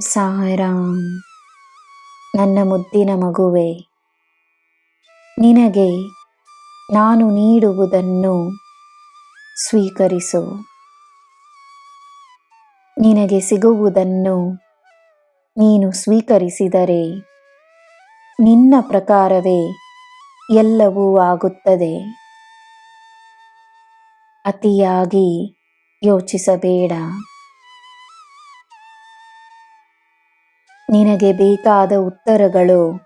ಸಾಯಿರಾಮ್ ನನ್ನ ಮುದ್ದಿನ ಮಗುವೆ, ನಿನಗೆ ನಾನು ನೀಡುವುದನ್ನು ಸ್ವೀಕರಿಸು. ನಿನಗೆ ಸಿಗುವುದನ್ನು ನೀನು ಸ್ವೀಕರಿಸಿದರೆ ನಿನ್ನ ಪ್ರಕಾರವೇ ಎಲ್ಲವೂ ಆಗುತ್ತದೆ. ಅತಿಯಾಗಿ ಯೋಚಿಸಬೇಡ. ನಿನಗೆ ಬೇಕಾದ ಉತ್ತರಗಳು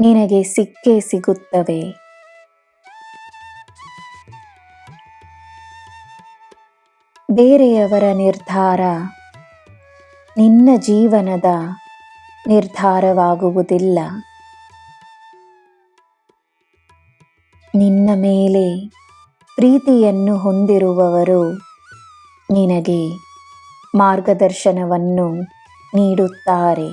ನಿನಗೆ ಸಿಕ್ಕೇ ಸಿಗುತ್ತವೆ. ಬೇರೆಯವರ ನಿರ್ಧಾರ ನಿನ್ನ ಜೀವನದ ನಿರ್ಧಾರವಾಗುವುದಿಲ್ಲ. ನಿನ್ನ ಮೇಲೆ ಪ್ರೀತಿಯನ್ನು ಹೊಂದಿರುವವರು ನಿನಗೆ ಮಾರ್ಗದರ್ಶನವನ್ನು ನೀಡುತ್ತಾರೆ.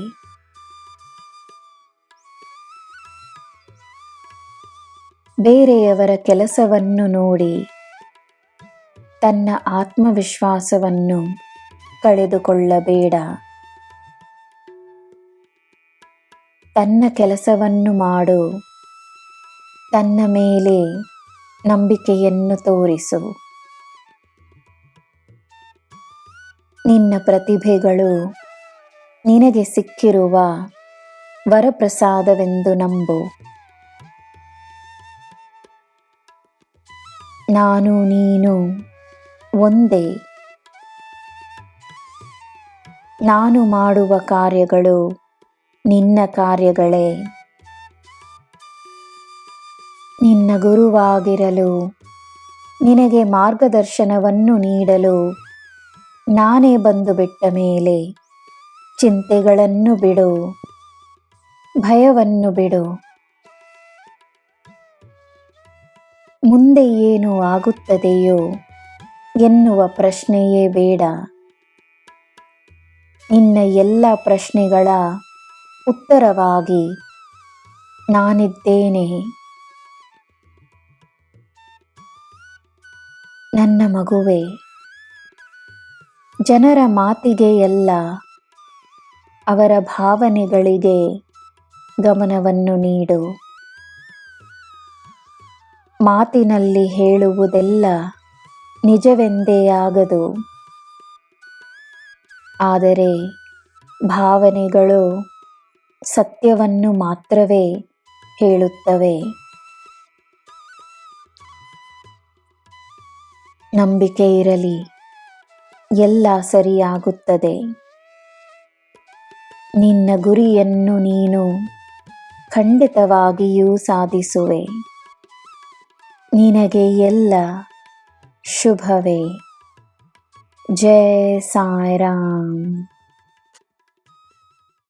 ಬೇರೆಯವರ ಕೆಲಸವನ್ನು ನೋಡಿ, ತನ್ನ ಆತ್ಮವಿಶ್ವಾಸವನ್ನು ಕಳೆದುಕೊಳ್ಳಬೇಡ. ತನ್ನ ಕೆಲಸವನ್ನು ಮಾಡು, ತನ್ನ ಮೇಲೆ ನಂಬಿಕೆಯನ್ನು ತೋರಿಸು. ನಿನ್ನ ಪ್ರತಿಭೆಗಳು ನಿನಗೆ ಸಿಕ್ಕಿರುವ ವರಪ್ರಸಾದವೆಂದು ನಂಬು. ನಾನು, ನೀನು ಒಂದೇ. ನಾನು ಮಾಡುವ ಕಾರ್ಯಗಳು ನಿನ್ನ ಕಾರ್ಯಗಳೇ. ನಿನ್ನ ಗುರುವಾಗಿರಲು, ನಿನಗೆ ಮಾರ್ಗದರ್ಶನವನ್ನು ನೀಡಲು ನಾನೇ ಬಂದು ಬಿಟ್ಟ ಮೇಲೆ ಚಿಂತೆಗಳನ್ನು ಬಿಡು, ಭಯವನ್ನು ಬಿಡು. ಮುಂದೆ ಏನು ಆಗುತ್ತದೆಯೋ ಎನ್ನುವ ಪ್ರಶ್ನೆಯೇ ಬೇಡ. ನಿನ್ನ ಎಲ್ಲ ಪ್ರಶ್ನೆಗಳ ಉತ್ತರವಾಗಿ ನಾನಿದ್ದೇನೆ. ನನ್ನ ಮಗುವೆ, ಜನರ ಮಾತಿಗೆ ಎಲ್ಲ ಅವರ ಭಾವನೆಗಳಿಗೆ ಗಮನವನ್ನು ನೀಡು. ಮಾತಿನಲ್ಲಿ ಹೇಳುವುದೆಲ್ಲ ನಿಜವೆಂದೇ ಆಗದು. ಆದರೆ ಭಾವನೆಗಳು ಸತ್ಯವನ್ನು ಮಾತ್ರವೇ ಹೇಳುತ್ತವೆ. ನಂಬಿಕೆ ಇರಲಿ, ಎಲ್ಲ ಸರಿಯಾಗುತ್ತದೆ. ನಿನ್ನ ಗುರಿಯನ್ನು ನೀನು ಖಂಡಿತವಾಗಿಯೂ ಸಾಧಿಸುವೆ. ನಿನಗೆ ಎಲ್ಲ ಶುಭವೇ. ಜಯ ಸಾಯಿರಾಮ್.